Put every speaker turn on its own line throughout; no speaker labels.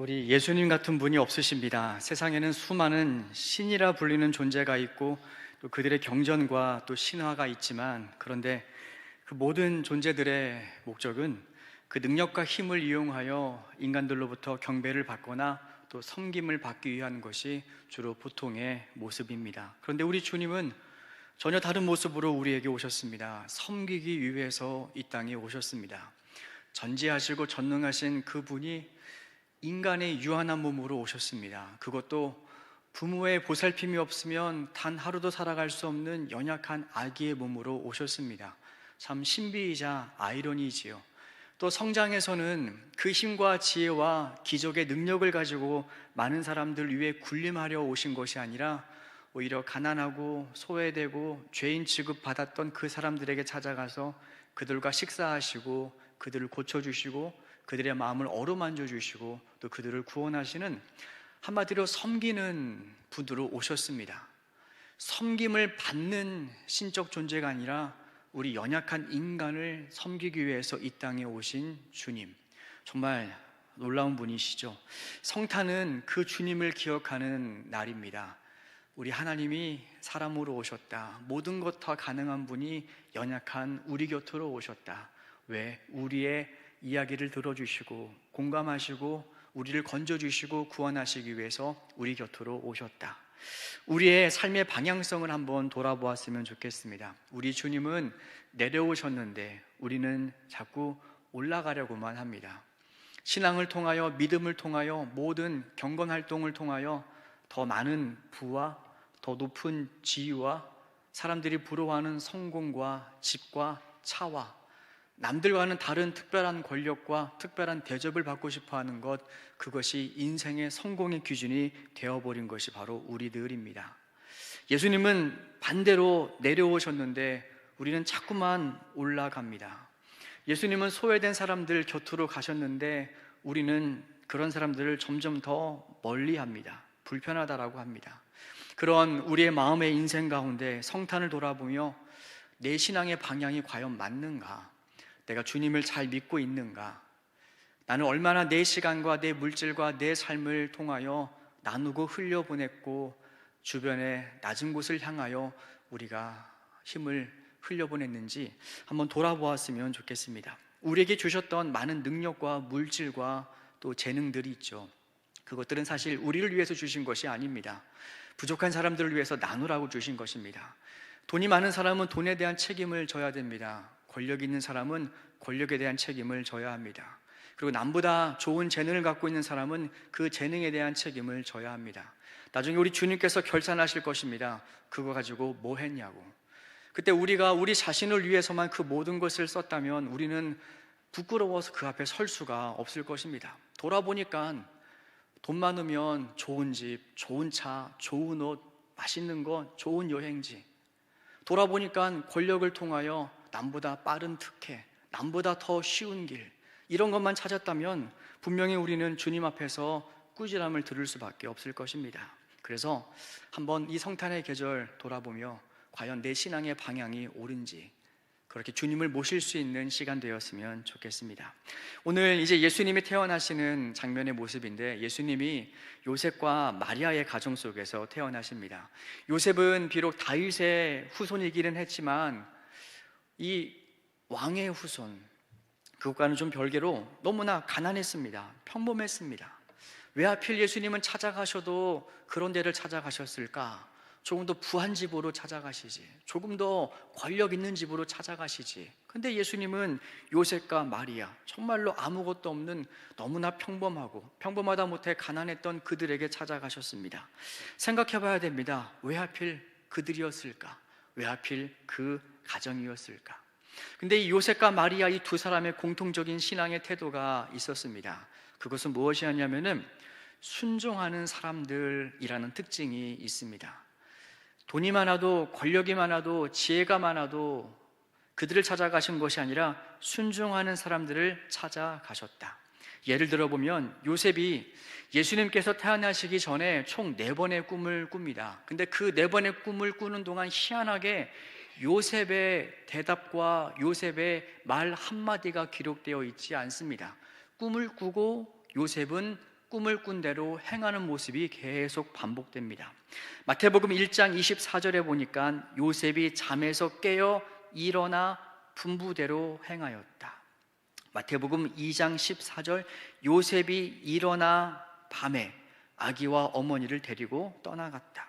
우리 예수님 같은 분이 없으십니다. 세상에는 수많은 신이라 불리는 존재가 있고 또 그들의 경전과 또 신화가 있지만 그런데 그 모든 존재들의 목적은 그 능력과 힘을 이용하여 인간들로부터 경배를 받거나 또 섬김을 받기 위한 것이 주로 보통의 모습입니다. 그런데 우리 주님은 전혀 다른 모습으로 우리에게 오셨습니다. 섬기기 위해서 이 땅에 오셨습니다. 전지하시고 전능하신 그분이 인간의 유한한 몸으로 오셨습니다. 그것도 부모의 보살핌이 없으면 단 하루도 살아갈 수 없는 연약한 아기의 몸으로 오셨습니다. 참 신비이자 아이러니지요. 또 성장에서는 그 힘과 지혜와 기적의 능력을 가지고 많은 사람들 위해 군림하려 오신 것이 아니라 오히려 가난하고 소외되고 죄인 취급받았던 그 사람들에게 찾아가서 그들과 식사하시고 그들을 고쳐주시고 그들의 마음을 어루만져 주시고 또 그들을 구원하시는 한마디로 섬기는 분으로 오셨습니다. 섬김을 받는 신적 존재가 아니라 우리 연약한 인간을 섬기기 위해서 이 땅에 오신 주님. 정말 놀라운 분이시죠. 성탄은 그 주님을 기억하는 날입니다. 우리 하나님이 사람으로 오셨다. 모든 것 다 가능한 분이 연약한 우리 곁으로 오셨다. 왜? 우리의 이야기를 들어주시고 공감하시고 우리를 건져주시고 구원하시기 위해서 우리 곁으로 오셨다. 우리의 삶의 방향성을 한번 돌아보았으면 좋겠습니다. 우리 주님은 내려오셨는데 우리는 자꾸 올라가려고만 합니다. 신앙을 통하여 믿음을 통하여 모든 경건 활동을 통하여 더 많은 부와 더 높은 지위와 사람들이 부러워하는 성공과 집과 차와 남들과는 다른 특별한 권력과 특별한 대접을 받고 싶어 하는 것, 그것이 인생의 성공의 기준이 되어버린 것이 바로 우리들입니다. 예수님은 반대로 내려오셨는데 우리는 자꾸만 올라갑니다. 예수님은 소외된 사람들 곁으로 가셨는데 우리는 그런 사람들을 점점 더 멀리 합니다. 불편하다라고 합니다. 그런 우리의 마음의 인생 가운데 성탄을 돌아보며 내 신앙의 방향이 과연 맞는가? 내가 주님을 잘 믿고 있는가? 나는 얼마나 내 시간과 내 물질과 내 삶을 통하여 나누고 흘려보냈고 주변의 낮은 곳을 향하여 우리가 힘을 흘려보냈는지 한번 돌아보았으면 좋겠습니다. 우리에게 주셨던 많은 능력과 물질과 또 재능들이 있죠. 그것들은 사실 우리를 위해서 주신 것이 아닙니다. 부족한 사람들을 위해서 나누라고 주신 것입니다. 돈이 많은 사람은 돈에 대한 책임을 져야 됩니다. 권력 있는 사람은 권력에 대한 책임을 져야 합니다. 그리고 남보다 좋은 재능을 갖고 있는 사람은 그 재능에 대한 책임을 져야 합니다. 나중에 우리 주님께서 결산하실 것입니다. 그거 가지고 뭐 했냐고. 그때 우리가 우리 자신을 위해서만 그 모든 것을 썼다면 우리는 부끄러워서 그 앞에 설 수가 없을 것입니다. 돌아보니까 돈 많으면 좋은 집, 좋은 차, 좋은 옷, 맛있는 것, 좋은 여행지. 돌아보니까 권력을 통하여 남보다 빠른 특혜, 남보다 더 쉬운 길, 이런 것만 찾았다면 분명히 우리는 주님 앞에서 꾸지람을 들을 수밖에 없을 것입니다. 그래서 한번 이 성탄의 계절 돌아보며 과연 내 신앙의 방향이 옳은지 그렇게 주님을 모실 수 있는 시간 되었으면 좋겠습니다. 오늘 이제 예수님이 태어나시는 장면의 모습인데 예수님이 요셉과 마리아의 가정 속에서 태어나십니다. 요셉은 비록 다윗의 후손이기는 했지만 이 왕의 후손 그것과는 좀 별개로 너무나 가난했습니다. 평범했습니다. 왜 하필 예수님은 찾아가셔도 그런 데를 찾아가셨을까? 조금 더 부한 집으로 찾아가시지. 조금 더 권력 있는 집으로 찾아가시지. 근데 예수님은 요셉과 마리아, 정말로 아무것도 없는 너무나 평범하고 평범하다 못해 가난했던 그들에게 찾아가셨습니다. 생각해 봐야 됩니다. 왜 하필 그들이었을까? 왜 하필 그 가정이었을까? 근데 이 요셉과 마리아 이 두 사람의 공통적인 신앙의 태도가 있었습니다. 그것은 무엇이었냐면은 순종하는 사람들이라는 특징이 있습니다. 돈이 많아도 권력이 많아도 지혜가 많아도 그들을 찾아가신 것이 아니라 순종하는 사람들을 찾아가셨다. 예를 들어 보면 요셉이 예수님께서 태어나시기 전에 총 네 번의 꿈을 꿉니다. 근데 그 네 번의 꿈을 꾸는 동안 희한하게 요셉의 대답과 요셉의 말 한마디가 기록되어 있지 않습니다. 꿈을 꾸고 요셉은 꿈을 꾼 대로 행하는 모습이 계속 반복됩니다. 마태복음 1장 24절에 보니까 요셉이 잠에서 깨어 일어나 분부대로 행하였다. 마태복음 2장 14절 요셉이 일어나 밤에 아기와 어머니를 데리고 떠나갔다.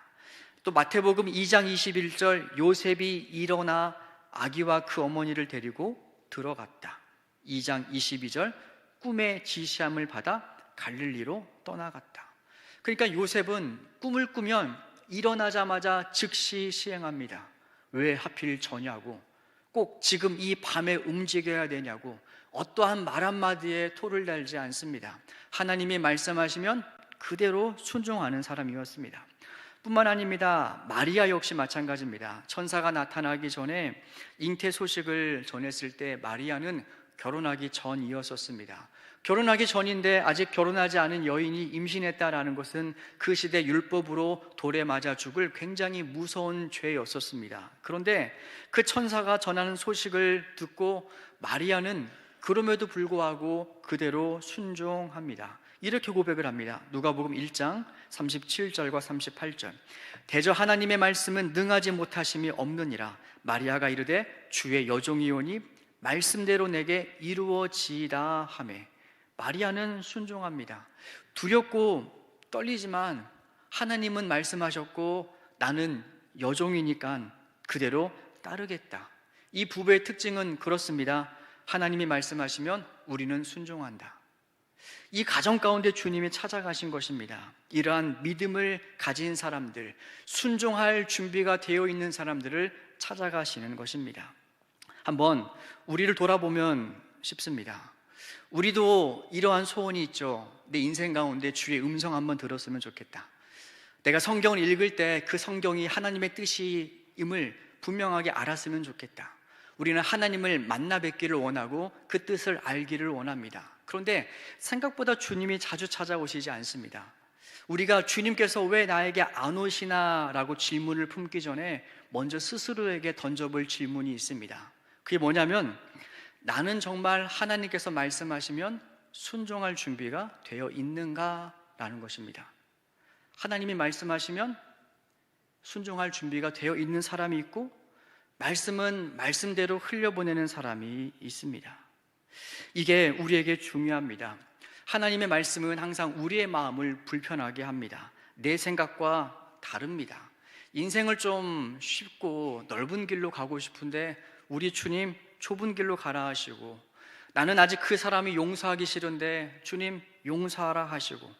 또 마태복음 2장 21절 요셉이 일어나 아기와 그 어머니를 데리고 들어갔다. 2장 22절 꿈의 지시함을 받아 갈릴리로 떠나갔다. 그러니까 요셉은 꿈을 꾸면 일어나자마자 즉시 시행합니다. 왜 하필 저냐고 꼭 지금 이 밤에 움직여야 되냐고 어떠한 말 한마디에 토를 달지 않습니다. 하나님이 말씀하시면 그대로 순종하는 사람이었습니다. 뿐만 아닙니다. 마리아 역시 마찬가지입니다. 천사가 나타나기 전에 잉태 소식을 전했을 때 마리아는 결혼하기 전이었었습니다. 결혼하기 전인데 아직 결혼하지 않은 여인이 임신했다라는 것은 그 시대 율법으로 돌에 맞아 죽을 굉장히 무서운 죄였었습니다. 그런데 그 천사가 전하는 소식을 듣고 마리아는 그럼에도 불구하고 그대로 순종합니다. 이렇게 고백을 합니다. 누가복음 1장 37절과 38절. 대저 하나님의 말씀은 능하지 못하심이 없느니라. 마리아가 이르되 주의 여종이오니 말씀대로 내게 이루어지이다 하매 마리아는 순종합니다. 두렵고 떨리지만 하나님은 말씀하셨고 나는 여종이니까 그대로 따르겠다. 이 부부의 특징은 그렇습니다. 하나님이 말씀하시면 우리는 순종한다. 이 가정 가운데 주님이 찾아가신 것입니다. 이러한 믿음을 가진 사람들, 순종할 준비가 되어 있는 사람들을 찾아가시는 것입니다. 한번 우리를 돌아보면 싶습니다. 우리도 이러한 소원이 있죠. 내 인생 가운데 주의 음성 한번 들었으면 좋겠다. 내가 성경을 읽을 때 그 성경이 하나님의 뜻임을 분명하게 알았으면 좋겠다. 우리는 하나님을 만나 뵙기를 원하고 그 뜻을 알기를 원합니다. 그런데 생각보다 주님이 자주 찾아오시지 않습니다. 우리가 주님께서 왜 나에게 안 오시나 라고 질문을 품기 전에 먼저 스스로에게 던져볼 질문이 있습니다. 그게 뭐냐면 나는 정말 하나님께서 말씀하시면 순종할 준비가 되어 있는가 라는 것입니다. 하나님이 말씀하시면 순종할 준비가 되어 있는 사람이 있고 말씀은 말씀대로 흘려보내는 사람이 있습니다. 이게 우리에게 중요합니다. 하나님의 말씀은 항상 우리의 마음을 불편하게 합니다. 내 생각과 다릅니다. 인생을 좀 쉽고 넓은 길로 가고 싶은데 우리 주님 좁은 길로 가라 하시고 나는 아직 그 사람이 용서하기 싫은데 주님 용서하라 하시고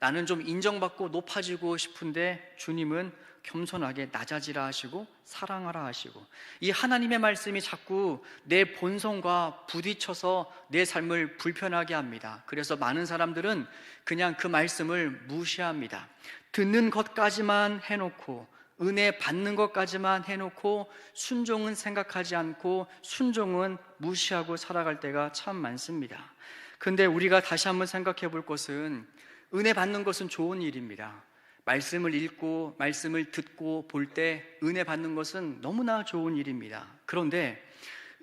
나는 좀 인정받고 높아지고 싶은데 주님은 겸손하게 낮아지라 하시고 사랑하라 하시고 이 하나님의 말씀이 자꾸 내 본성과 부딪혀서 내 삶을 불편하게 합니다. 그래서 많은 사람들은 그냥 그 말씀을 무시합니다. 듣는 것까지만 해놓고 은혜 받는 것까지만 해놓고 순종은 생각하지 않고 순종은 무시하고 살아갈 때가 참 많습니다. 근데 우리가 다시 한번 생각해 볼 것은 은혜 받는 것은 좋은 일입니다. 말씀을 읽고 말씀을 듣고 볼 때 은혜 받는 것은 너무나 좋은 일입니다. 그런데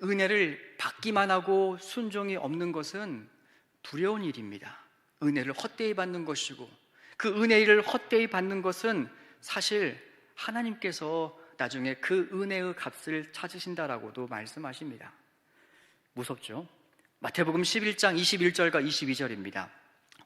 은혜를 받기만 하고 순종이 없는 것은 두려운 일입니다. 은혜를 헛되이 받는 것이고 그 은혜를 헛되이 받는 것은 사실 하나님께서 나중에 그 은혜의 값을 찾으신다라고도 말씀하십니다. 무섭죠? 마태복음 11장 21절과 22절입니다.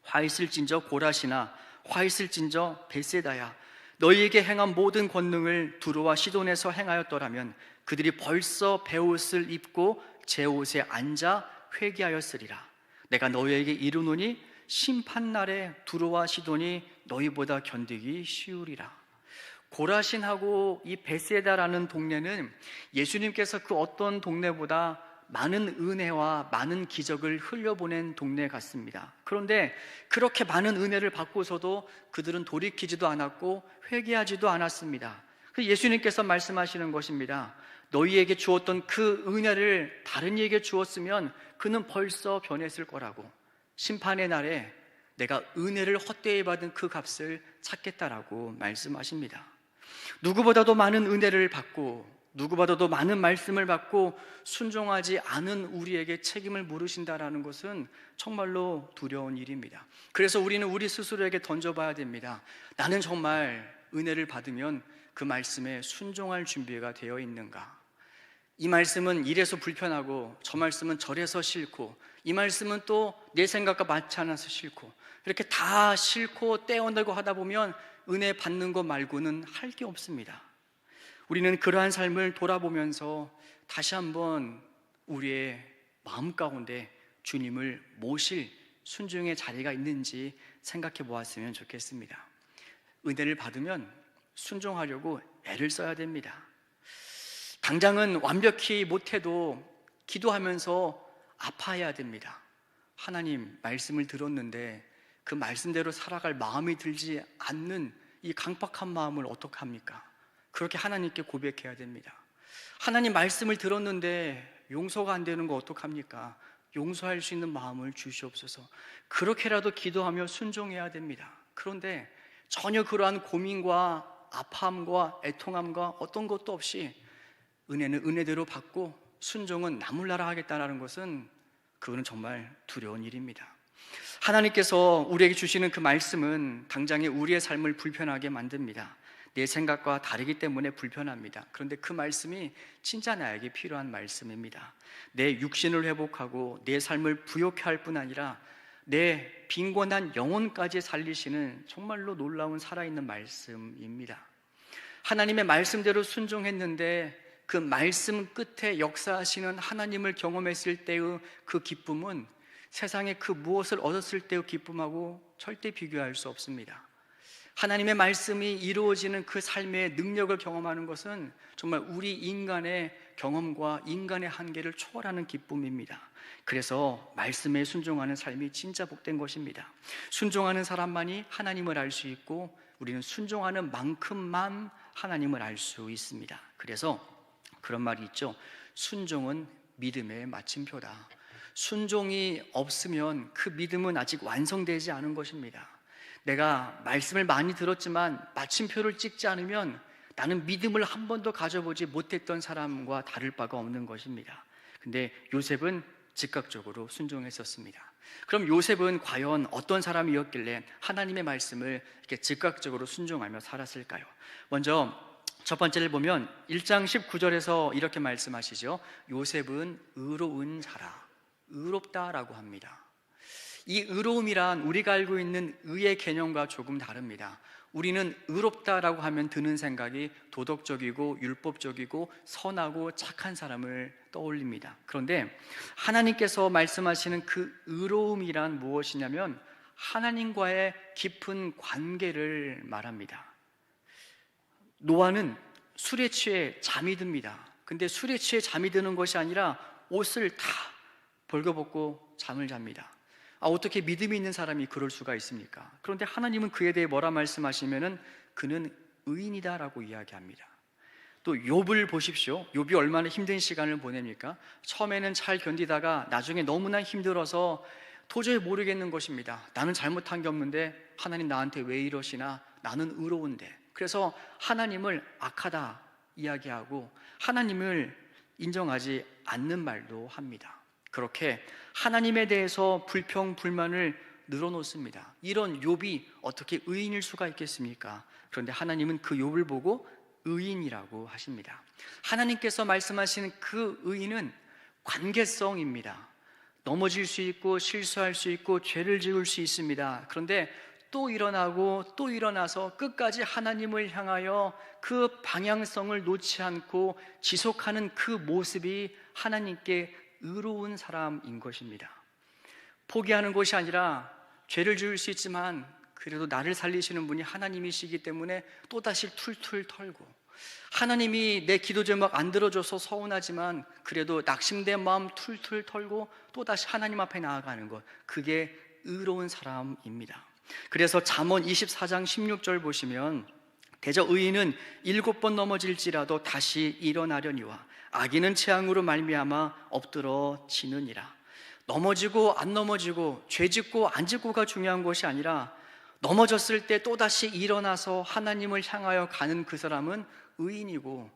화 있을진저 고라시나 화 있을진저 베세다야. 너희에게 행한 모든 권능을 두루와 시돈에서 행하였더라면 그들이 벌써 배옷을 입고 제 옷에 앉아 회개하였으리라. 내가 너희에게 이르노니 심판 날에 두루와 시돈이 너희보다 견디기 쉬우리라. 고라신하고 이 베세다라는 동네는 예수님께서 그 어떤 동네보다 많은 은혜와 많은 기적을 흘려보낸 동네 같습니다. 그런데 그렇게 많은 은혜를 받고서도 그들은 돌이키지도 않았고 회개하지도 않았습니다. 그 예수님께서 말씀하시는 것입니다. 너희에게 주었던 그 은혜를 다른 이에게 주었으면 그는 벌써 변했을 거라고. 심판의 날에 내가 은혜를 헛되이 받은 그 값을 찾겠다라고 말씀하십니다. 누구보다도 많은 은혜를 받고 누구보다도 많은 말씀을 받고 순종하지 않은 우리에게 책임을 물으신다라는 것은 정말로 두려운 일입니다. 그래서 우리는 우리 스스로에게 던져봐야 됩니다. 나는 정말 은혜를 받으면 그 말씀에 순종할 준비가 되어 있는가? 이 말씀은 이래서 불편하고 저 말씀은 저래서 싫고 이 말씀은 또 내 생각과 맞지 않아서 싫고 이렇게 다 싫고 떼어내고 하다 보면 은혜 받는 것 말고는 할 게 없습니다. 우리는 그러한 삶을 돌아보면서 다시 한번 우리의 마음 가운데 주님을 모실 순종의 자리가 있는지 생각해 보았으면 좋겠습니다. 은혜를 받으면 순종하려고 애를 써야 됩니다. 당장은 완벽히 못해도 기도하면서 아파해야 됩니다. 하나님 말씀을 들었는데 그 말씀대로 살아갈 마음이 들지 않는 이 강박한 마음을 어떻게 합니까? 그렇게 하나님께 고백해야 됩니다. 하나님 말씀을 들었는데 용서가 안 되는 거 어떡합니까? 용서할 수 있는 마음을 주시옵소서. 그렇게라도 기도하며 순종해야 됩니다. 그런데 전혀 그러한 고민과 아파함과 애통함과 어떤 것도 없이 은혜는 은혜대로 받고 순종은 나물나라 하겠다라는 것은 그거는 정말 두려운 일입니다. 하나님께서 우리에게 주시는 그 말씀은 당장에 우리의 삶을 불편하게 만듭니다. 내 생각과 다르기 때문에 불편합니다. 그런데 그 말씀이 진짜 나에게 필요한 말씀입니다. 내 육신을 회복하고 내 삶을 부욕해 할뿐 아니라 내 빈곤한 영혼까지 살리시는 정말로 놀라운 살아있는 말씀입니다. 하나님의 말씀대로 순종했는데 그 말씀 끝에 역사하시는 하나님을 경험했을 때의 그 기쁨은 세상에 그 무엇을 얻었을 때의 기쁨하고 절대 비교할 수 없습니다. 하나님의 말씀이 이루어지는 그 삶의 능력을 경험하는 것은 정말 우리 인간의 경험과 인간의 한계를 초월하는 기쁨입니다. 그래서 말씀에 순종하는 삶이 진짜 복된 것입니다. 순종하는 사람만이 하나님을 알 수 있고 우리는 순종하는 만큼만 하나님을 알 수 있습니다. 그래서 그런 말이 있죠. 순종은 믿음의 마침표다. 순종이 없으면 그 믿음은 아직 완성되지 않은 것입니다. 내가 말씀을 많이 들었지만 마침표를 찍지 않으면 나는 믿음을 한 번도 가져보지 못했던 사람과 다를 바가 없는 것입니다. 근데 요셉은 즉각적으로 순종했었습니다. 그럼 요셉은 과연 어떤 사람이었길래 하나님의 말씀을 이렇게 즉각적으로 순종하며 살았을까요? 먼저 첫 번째를 보면 1장 19절에서 이렇게 말씀하시죠. 요셉은 의로운 자라. 의롭다라고 합니다. 이 의로움이란 우리가 알고 있는 의의 개념과 조금 다릅니다. 우리는 의롭다라고 하면 드는 생각이 도덕적이고 율법적이고 선하고 착한 사람을 떠올립니다. 그런데 하나님께서 말씀하시는 그 의로움이란 무엇이냐면 하나님과의 깊은 관계를 말합니다. 노아는 술에 취해 잠이 듭니다. 근데 술에 취해 잠이 드는 것이 아니라 옷을 다 벌거벗고 잠을 잡니다. 아, 어떻게 믿음이 있는 사람이 그럴 수가 있습니까? 그런데 하나님은 그에 대해 뭐라 말씀하시면은 그는 의인이다라고 이야기합니다. 또 욥을 보십시오. 욥이 얼마나 힘든 시간을 보냅니까? 처음에는 잘 견디다가 나중에 너무나 힘들어서 도저히 모르겠는 것입니다. 나는 잘못한 게 없는데 하나님 나한테 왜 이러시나? 나는 의로운데. 그래서 하나님을 악하다 이야기하고 하나님을 인정하지 않는 말도 합니다. 그렇게 하나님에 대해서 불평 불만을 늘어놓습니다. 이런 욥이 어떻게 의인일 수가 있겠습니까? 그런데 하나님은 그 욥을 보고 의인이라고 하십니다. 하나님께서 말씀하시는 그 의인은 관계성입니다. 넘어질 수 있고 실수할 수 있고 죄를 지을 수 있습니다. 그런데 또 일어나고 또 일어나서 끝까지 하나님을 향하여 그 방향성을 놓지 않고 지속하는 그 모습이 하나님께 의로운 사람인 것입니다. 포기하는 것이 아니라 죄를 지을 수 있지만 그래도 나를 살리시는 분이 하나님이시기 때문에 또다시 툴툴 털고 하나님이 내 기도 제목 안 들어줘서 서운하지만 그래도 낙심된 마음 툴툴 털고 또다시 하나님 앞에 나아가는 것 그게 의로운 사람입니다. 그래서 잠언 24장 16절 보시면 대저 의인은 일곱 번 넘어질지라도 다시 일어나려니와 악인은 재앙으로 말미암아 엎드러지느니라. 넘어지고 안 넘어지고 죄 짓고 안 짓고가 중요한 것이 아니라 넘어졌을 때 또다시 일어나서 하나님을 향하여 가는 그 사람은 의인이고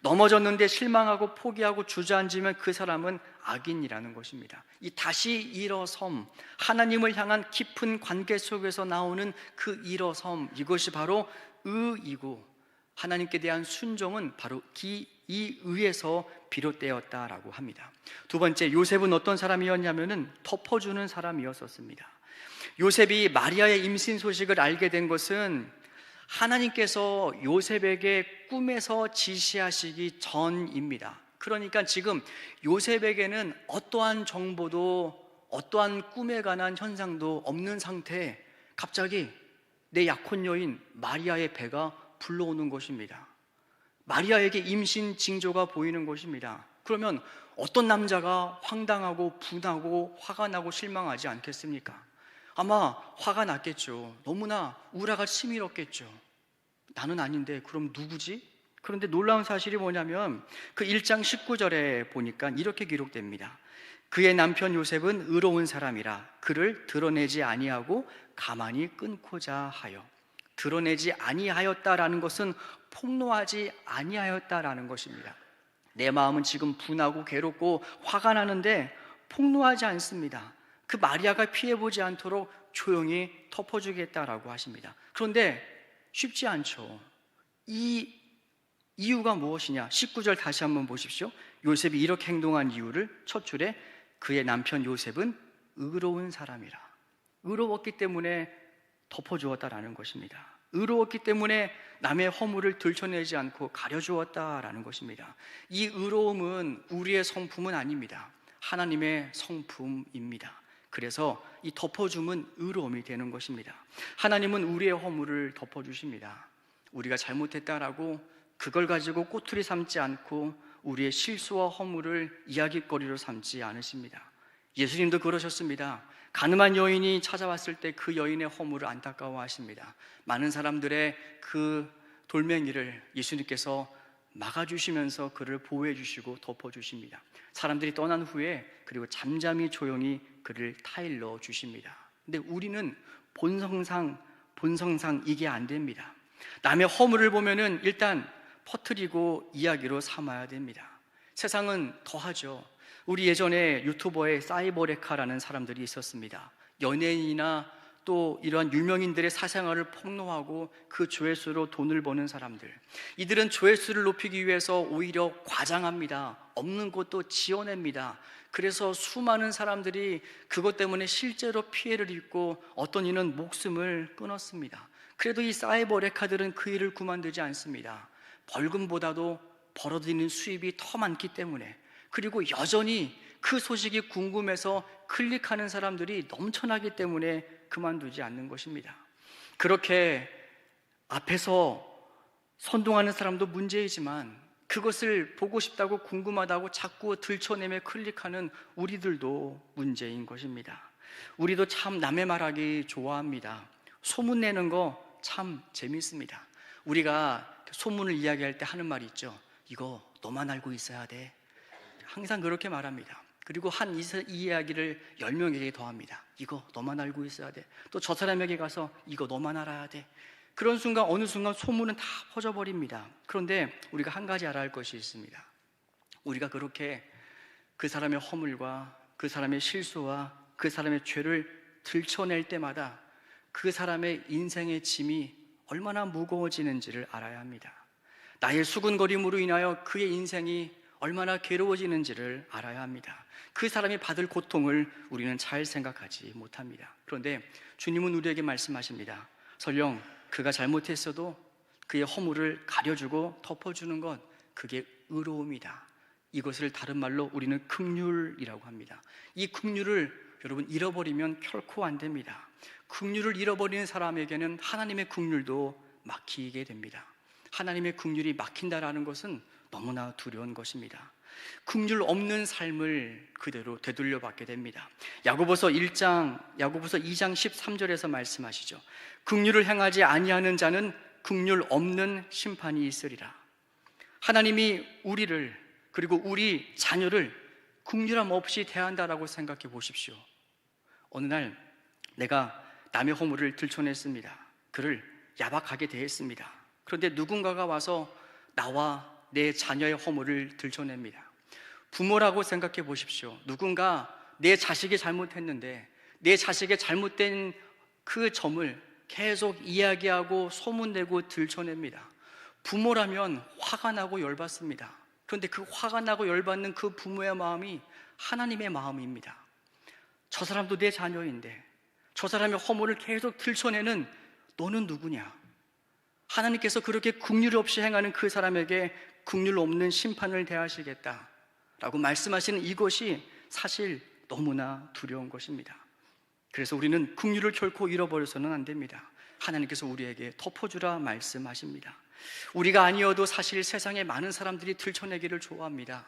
넘어졌는데 실망하고 포기하고 주저앉으면 그 사람은 악인이라는 것입니다. 이 다시 일어섬, 하나님을 향한 깊은 관계 속에서 나오는 그 일어섬, 이것이 바로 의이고 하나님께 대한 순종은 바로 기, 이 의에서 비롯되었다라고 합니다. 두 번째, 요셉은 어떤 사람이었냐면은 덮어주는 사람이었었습니다. 요셉이 마리아의 임신 소식을 알게 된 것은 하나님께서 요셉에게 꿈에서 지시하시기 전입니다. 그러니까 지금 요셉에게는 어떠한 정보도 어떠한 꿈에 관한 현상도 없는 상태에 갑자기 내 약혼 여인 마리아의 배가 불러오는 것입니다. 마리아에게 임신 징조가 보이는 것입니다. 그러면 어떤 남자가 황당하고 분하고 화가 나고 실망하지 않겠습니까? 아마 화가 났겠죠. 너무나 우라가 치밀었겠죠. 나는 아닌데 그럼 누구지? 그런데 놀라운 사실이 뭐냐면 그 1장 19절에 보니까 이렇게 기록됩니다. 그의 남편 요셉은 의로운 사람이라 그를 드러내지 아니하고 가만히 끊고자 하여 드러내지 아니하였다라는 것은 폭로하지 아니하였다라는 것입니다. 내 마음은 지금 분하고 괴롭고 화가 나는데 폭로하지 않습니다. 그 마리아가 피해보지 않도록 조용히 덮어주겠다라고 하십니다. 그런데 쉽지 않죠. 이 이유가 무엇이냐? 19절 다시 한번 보십시오. 요셉이 이렇게 행동한 이유를 첫 줄에 그의 남편 요셉은 의로운 사람이라. 의로웠기 때문에 덮어주었다라는 것입니다. 의로웠기 때문에 남의 허물을 들춰내지 않고 가려주었다라는 것입니다. 이 의로움은 우리의 성품은 아닙니다. 하나님의 성품입니다. 그래서 이 덮어줌은 의로움이 되는 것입니다. 하나님은 우리의 허물을 덮어주십니다. 우리가 잘못했다라고 그걸 가지고 꼬투리 삼지 않고 우리의 실수와 허물을 이야기거리로 삼지 않으십니다. 예수님도 그러셨습니다. 가늠한 여인이 찾아왔을 때 그 여인의 허물을 안타까워하십니다. 많은 사람들의 그 돌멩이를 예수님께서 막아주시면서 그를 보호해 주시고 덮어주십니다. 사람들이 떠난 후에 그리고 잠잠히 조용히 그를 타일러 주십니다. 근데 우리는 본성상 본성상 이게 안 됩니다. 남의 허물을 보면은 일단 퍼뜨리고 이야기로 삼아야 됩니다. 세상은 더하죠. 우리 예전에 유튜버에 사이버레카라는 사람들이 있었습니다. 연예인이나 또 이러한 유명인들의 사생활을 폭로하고 그 조회수로 돈을 버는 사람들. 이들은 조회수를 높이기 위해서 오히려 과장합니다. 없는 것도 지어냅니다. 그래서 수많은 사람들이 그것 때문에 실제로 피해를 입고 어떤 이는 목숨을 끊었습니다. 그래도 이 사이버 레카들은 그 일을 그만두지 않습니다. 벌금보다도 벌어들이는 수입이 더 많기 때문에 그리고 여전히 그 소식이 궁금해서 클릭하는 사람들이 넘쳐나기 때문에 그만두지 않는 것입니다. 그렇게 앞에서 선동하는 사람도 문제이지만 그것을 보고 싶다고 궁금하다고 자꾸 들춰내며 클릭하는 우리들도 문제인 것입니다. 우리도 참 남의 말하기 좋아합니다. 소문내는 거 참 재밌습니다. 우리가 소문을 이야기할 때 하는 말이 있죠. 이거 너만 알고 있어야 돼. 항상 그렇게 말합니다. 그리고 한 이 이야기를 열 명에게 더합니다. 이거 너만 알고 있어야 돼. 또 저 사람에게 가서 이거 너만 알아야 돼. 그런 순간 어느 순간 소문은 다 퍼져버립니다. 그런데 우리가 한 가지 알아야 할 것이 있습니다. 우리가 그렇게 그 사람의 허물과 그 사람의 실수와 그 사람의 죄를 들춰낼 때마다 그 사람의 인생의 짐이 얼마나 무거워지는지를 알아야 합니다. 나의 수근거림으로 인하여 그의 인생이 얼마나 괴로워지는지를 알아야 합니다. 그 사람이 받을 고통을 우리는 잘 생각하지 못합니다. 그런데 주님은 우리에게 말씀하십니다. 설령 그가 잘못했어도 그의 허물을 가려주고 덮어주는 것, 그게 의로움이다. 이것을 다른 말로 우리는 극률이라고 합니다. 이 극률을 여러분 잃어버리면 결코 안 됩니다. 극률을 잃어버리는 사람에게는 하나님의 극률도 막히게 됩니다. 하나님의 극률이 막힌다라는 것은 너무나 두려운 것입니다. 긍휼 없는 삶을 그대로 되돌려 받게 됩니다. 야고보서 1장 야고보서 2장 13절에서 말씀하시죠. 긍휼을 행하지 아니하는 자는 긍휼 없는 심판이 있으리라. 하나님이 우리를 그리고 우리 자녀를 긍휼함 없이 대한다라고 생각해 보십시오. 어느 날 내가 남의 허물을 들춰냈습니다. 그를 야박하게 대했습니다. 그런데 누군가가 와서 나와 내 자녀의 허물을 들춰냅니다. 부모라고 생각해 보십시오. 누군가 내 자식이 잘못했는데 내 자식의 잘못된 그 점을 계속 이야기하고 소문내고 들춰냅니다. 부모라면 화가 나고 열받습니다. 그런데 그 화가 나고 열받는 그 부모의 마음이 하나님의 마음입니다. 저 사람도 내 자녀인데 저 사람의 허물을 계속 들춰내는 너는 누구냐? 하나님께서 그렇게 국률 없이 행하는 그 사람에게 국률 없는 심판을 대하시겠다. 라고 말씀하시는 이것이 사실 너무나 두려운 것입니다. 그래서 우리는 국률을 결코 잃어버려서는 안 됩니다. 하나님께서 우리에게 덮어주라 말씀하십니다. 우리가 아니어도 사실 세상에 많은 사람들이 들춰내기를 좋아합니다.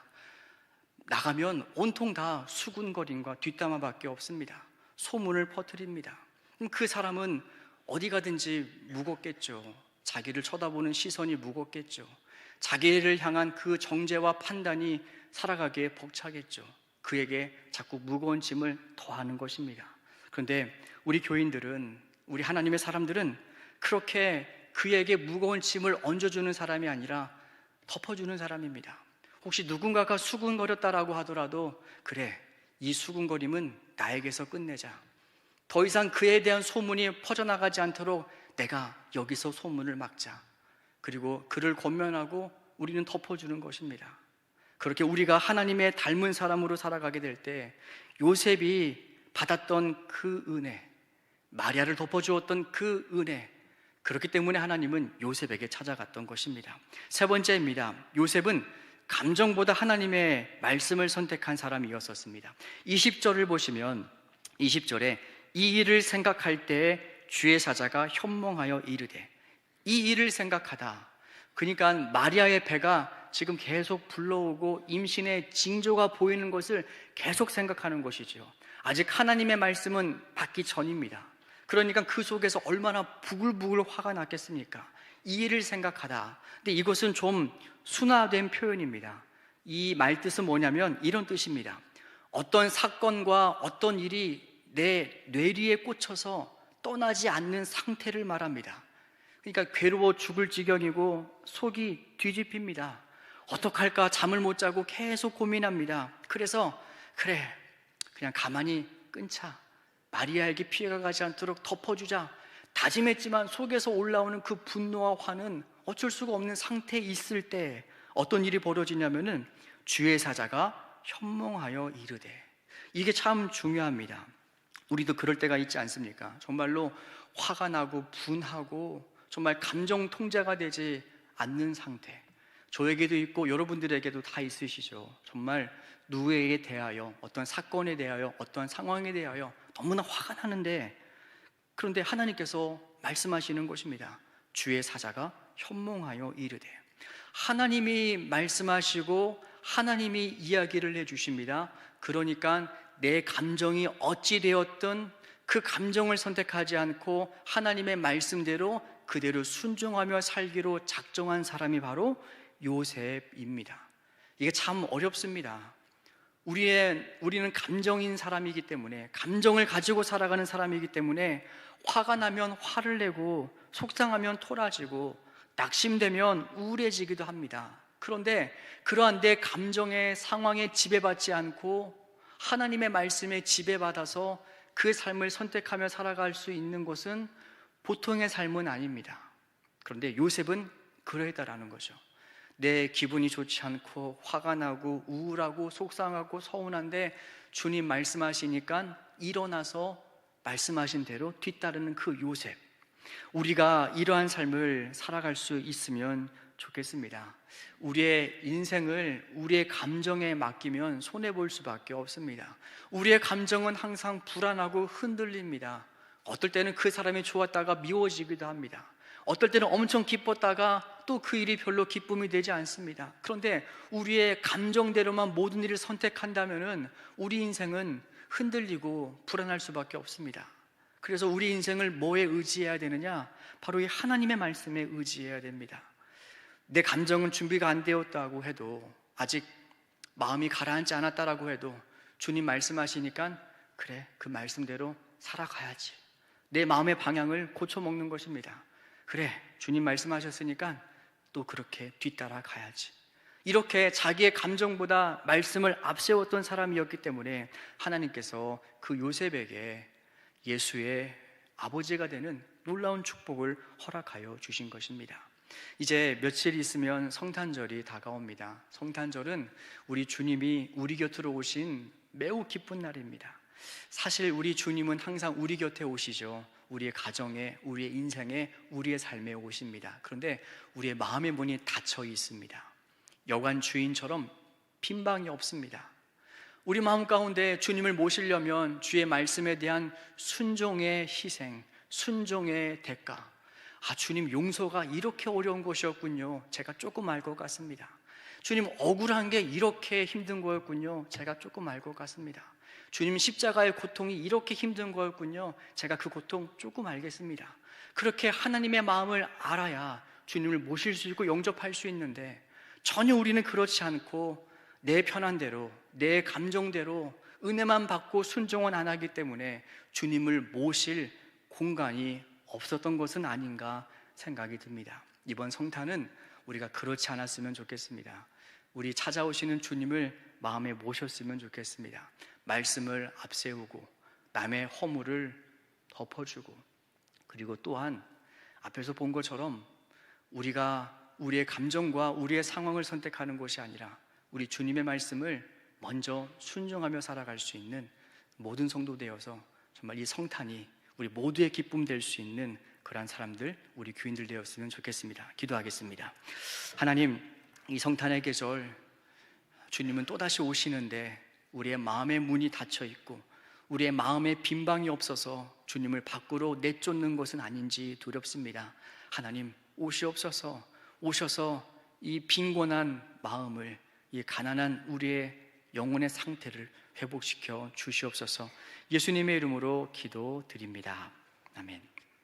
나가면 온통 다 수군거림과 뒷담화밖에 없습니다. 소문을 퍼뜨립니다. 그 사람은 어디 가든지 무겁겠죠. 자기를 쳐다보는 시선이 무겁겠죠. 자기를 향한 그 정죄와 판단이 살아가기에 벅차겠죠. 그에게 자꾸 무거운 짐을 더하는 것입니다. 그런데 우리 교인들은, 우리 하나님의 사람들은 그렇게 그에게 무거운 짐을 얹어주는 사람이 아니라 덮어주는 사람입니다. 혹시 누군가가 수군거렸다라고 하더라도 그래, 이 수군거림은 나에게서 끝내자. 더 이상 그에 대한 소문이 퍼져나가지 않도록 내가 여기서 소문을 막자. 그리고 그를 권면하고 우리는 덮어주는 것입니다. 그렇게 우리가 하나님의 닮은 사람으로 살아가게 될 때 요셉이 받았던 그 은혜, 마리아를 덮어주었던 그 은혜, 그렇기 때문에 하나님은 요셉에게 찾아갔던 것입니다. 세 번째입니다. 요셉은 감정보다 하나님의 말씀을 선택한 사람이었었습니다. 20절을 보시면 20절에 이 일을 생각할 때 주의 사자가 현몽하여 이르되 이 일을 생각하다. 그러니까 마리아의 배가 지금 계속 불러오고 임신의 징조가 보이는 것을 계속 생각하는 것이지요. 아직 하나님의 말씀은 받기 전입니다. 그러니까 그 속에서 얼마나 부글부글 화가 났겠습니까? 이 일을 생각하다. 근데 이것은 좀 순화된 표현입니다. 이 말 뜻은 뭐냐면 이런 뜻입니다. 어떤 사건과 어떤 일이 내 뇌리에 꽂혀서 떠나지 않는 상태를 말합니다. 그러니까 괴로워 죽을 지경이고 속이 뒤집힙니다. 어떡할까 잠을 못 자고 계속 고민합니다. 그래서 그래 그냥 가만히 끊자. 마리아에게 피해가 가지 않도록 덮어주자. 다짐했지만 속에서 올라오는 그 분노와 화는 어쩔 수가 없는 상태에 있을 때 어떤 일이 벌어지냐면은 주의 사자가 현몽하여 이르되 이게 참 중요합니다. 우리도 그럴 때가 있지 않습니까? 정말로 화가 나고 분하고 정말 감정 통제가 되지 않는 상태. 저에게도 있고 여러분들에게도 다 있으시죠. 정말 누구에게 대하여 어떤 사건에 대하여 어떤 상황에 대하여 너무나 화가 나는데 그런데 하나님께서 말씀하시는 것입니다. 주의 사자가 현몽하여 이르되 하나님이 말씀하시고 하나님이 이야기를 해 주십니다. 그러니까 내 감정이 어찌 되었든 그 감정을 선택하지 않고 하나님의 말씀대로 그대로 순종하며 살기로 작정한 사람이 바로 요셉입니다. 이게 참 어렵습니다. 우리의, 우리는 감정인 사람이기 때문에, 감정을 가지고 살아가는 사람이기 때문에, 화가 나면 화를 내고, 속상하면 토라지고, 낙심되면 우울해지기도 합니다. 그런데 그러한 내 감정의 상황에 지배받지 않고, 하나님의 말씀에 지배받아서 그 삶을 선택하며 살아갈 수 있는 것은 보통의 삶은 아닙니다. 그런데 요셉은 그러했다라는 거죠. 내 기분이 좋지 않고 화가 나고 우울하고 속상하고 서운한데 주님 말씀하시니까 일어나서 말씀하신 대로 뒤따르는 그 요셉. 우리가 이러한 삶을 살아갈 수 있으면 좋겠습니다. 우리의 인생을 우리의 감정에 맡기면 손해볼 수밖에 없습니다. 우리의 감정은 항상 불안하고 흔들립니다. 어떨 때는 그 사람이 좋았다가 미워지기도 합니다. 어떨 때는 엄청 기뻤다가 또 그 일이 별로 기쁨이 되지 않습니다. 그런데 우리의 감정대로만 모든 일을 선택한다면은 우리 인생은 흔들리고 불안할 수밖에 없습니다. 그래서 우리 인생을 뭐에 의지해야 되느냐? 바로 이 하나님의 말씀에 의지해야 됩니다. 내 감정은 준비가 안 되었다고 해도 아직 마음이 가라앉지 않았다라고 해도 주님 말씀하시니까 그래 그 말씀대로 살아가야지. 내 마음의 방향을 고쳐 먹는 것입니다. 그래, 주님 말씀하셨으니까 또 그렇게 뒤따라 가야지. 이렇게 자기의 감정보다 말씀을 앞세웠던 사람이었기 때문에 하나님께서 그 요셉에게 예수의 아버지가 되는 놀라운 축복을 허락하여 주신 것입니다. 이제 며칠 있으면 성탄절이 다가옵니다. 성탄절은 우리 주님이 우리 곁으로 오신 매우 기쁜 날입니다. 사실 우리 주님은 항상 우리 곁에 오시죠. 우리의 가정에, 우리의 인생에, 우리의 삶에 오십니다. 그런데 우리의 마음의 문이 닫혀 있습니다. 여관 주인처럼 빈 방이 없습니다. 우리 마음 가운데 주님을 모시려면 주의 말씀에 대한 순종의 희생, 순종의 대가. 아, 주님 용서가 이렇게 어려운 것이었군요. 제가 조금 알 것 같습니다. 주님 억울한 게 이렇게 힘든 거였군요. 제가 조금 알 것 같습니다. 주님 십자가의 고통이 이렇게 힘든 거였군요. 제가 그 고통 조금 알겠습니다. 그렇게 하나님의 마음을 알아야 주님을 모실 수 있고 영접할 수 있는데 전혀 우리는 그렇지 않고 내 편한 대로, 내 감정대로 은혜만 받고 순종은 안 하기 때문에 주님을 모실 공간이 없었던 것은 아닌가 생각이 듭니다. 이번 성탄은 우리가 그렇지 않았으면 좋겠습니다. 우리 찾아오시는 주님을 마음에 모셨으면 좋겠습니다. 말씀을 앞세우고 남의 허물을 덮어주고 그리고 또한 앞에서 본 것처럼 우리가 우리의 감정과 우리의 상황을 선택하는 것이 아니라 우리 주님의 말씀을 먼저 순종하며 살아갈 수 있는 모든 성도 되어서 정말 이 성탄이 우리 모두의 기쁨 될 수 있는 그러한 사람들, 우리 교인들 되었으면 좋겠습니다. 기도하겠습니다. 하나님, 이 성탄의 계절 주님은 또다시 오시는데 우리의 마음의 문이 닫혀 있고 우리의 마음에 빈방이 없어서 주님을 밖으로 내쫓는 것은 아닌지 두렵습니다. 하나님, 오시옵소서, 오셔서 이 빈곤한 마음을, 이 가난한 우리의 영혼의 상태를 회복시켜 주시옵소서 예수님의 이름으로 기도드립니다. 아멘.